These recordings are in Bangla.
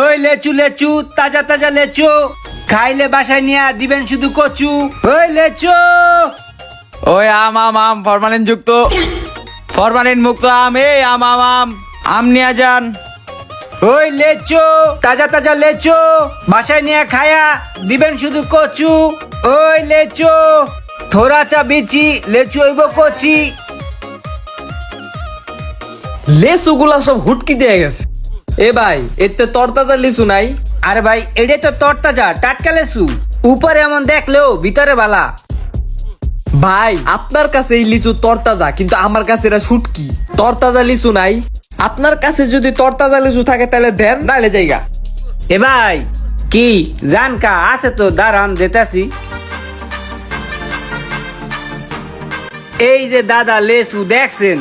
ওই লেচু লেচু তাজা তাজা লেচু। খাইলে বাসায় নিয়ে দিবেন শুধু কচু। ওই লেচু। ওই আম আম আম ফরমালিন যুক্ত ফরমালিন মুক্ত আম এই আম আম আম। আম নিয়ে যান। ওই লেচু তাজা তাজা লেচু। বাসায় নিয়ে খায়া দিবেন শুধু কচু। ওই লেচু। থোড়া চা বিচি লেচু হইব কচি। লেসুগুলা সব হুটকি দিয়ে গেছে। এ ভাই এতে তরতাজা লিচু নাই। আরে ভাই এটাই তো তরতাজা টাটকা লেচু। উপরে এমন দেখলেও ভিতরে বালা। ভাই আপনার কাছে এই লিচু তরতাজা কিন্তু আমার কাছে এটা শুটকি। তরতাজা লিচু নাই। আপনার কাছে যদি তরতাজা লিচু থাকে তাহলে দেন নাহলে জায়গা। এ ভাই কি? জানকা আছে তো দাঁড়ান যেতাছি। এই যে দাদা লেসু দেখছেন?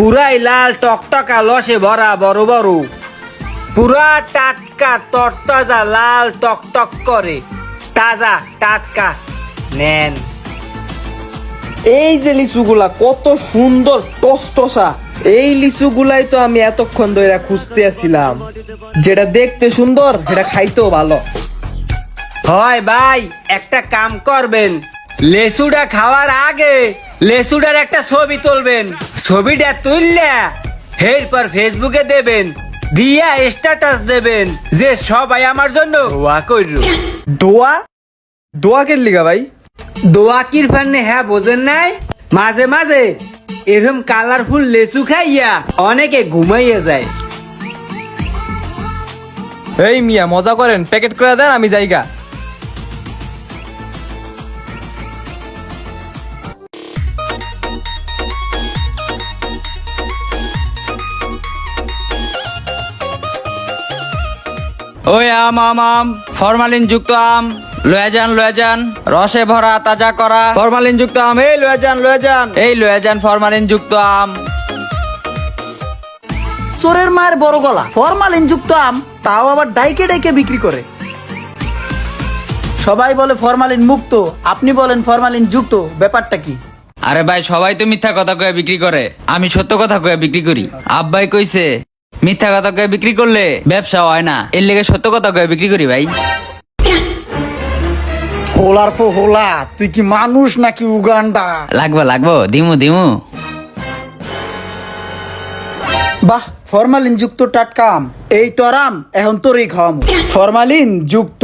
পুরাই লাল টকটকা লসে ভরা বড় বড়। পুরা টাটকা তরতাজা লাল টকটক করে। তাজা টাটকা নেন। এই যে লিচুগুলা কত সুন্দর টসটসা এই লিচুগুলাই তো আমি এতক্ষণ ধরে খুঁজতে আছিলাম যেটা দেখতে সুন্দর সেটা খাইতেও ভালো। হয় ভাই একটা কাম করবেন। লেসুটা খাওয়ার আগে লেসুটার একটা ছবি তুলবেন। ছবিটা তুললে এরপর ফেসবুকে দেবেন দিয়া স্ট্যাটাস দেবেন যে সবাই আমার জন্য দোয়া করল। দোয়া? দোয়া কে লিগা ভাই? দোয়া কির ফান্নে হ্যাঁ বোঝেন নাই? মাঝে মাঝে এরকম কালারফুল লেসু খাইয়া অনেকে ঘুমাইয়া যায়। এই মিয়া মজা করেন প্যাকেট করে দেন আমি জায়গা ওই আম আম আম ফরমালিন যুক্ত আম। লয়া যান লয়া যান। রসে ভরা তাজা করা। ফরমালিন যুক্ত আম এই লয়া যান লয়া যান। এই লয়া যান ফরমালিন যুক্ত আম। চোরের মায়ের বড় গলা ফরমালিন যুক্ত আম তাও আবার ডাইকে ডাইকে বিক্রি করে। সবাই বলে ফরমালিন মুক্ত আপনি বলেন ফরমালিন যুক্ত ব্যাপারটা কি? আরে ভাই সবাই তো মিথ্যা কথা কয়ে বিক্রি করে আমি সত্য কথা কয়ে বিক্রি করি। আব্বাই কইছে মিথ্যা কথা কয়ে বিক্রি করলে ব্যবসা হয় না। এর লেগে সত্য কথা কয়ে বিক্রি করি ভাই। হোলার পো হোলা তুই কি মানুষ নাকি উগান্ডা? লাগবো লাগবো দিমু দিমু। বাহ ফরমালিন যুক্ত টাটকাম এই তো আরাম এখন তোরই খাওয়াম। ফরমালিন যুক্ত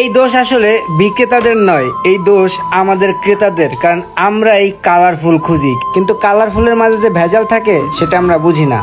এই দোষ আসলে বিক্রেতাদের নয়, এই দোষ আমাদের ক্রেতাদের, কারণ আমরা এই কালারফুল খুঁজি। কিন্তু কালারফুলের মাঝে যে ভেজাল থাকে, সেটা আমরা বুঝি না।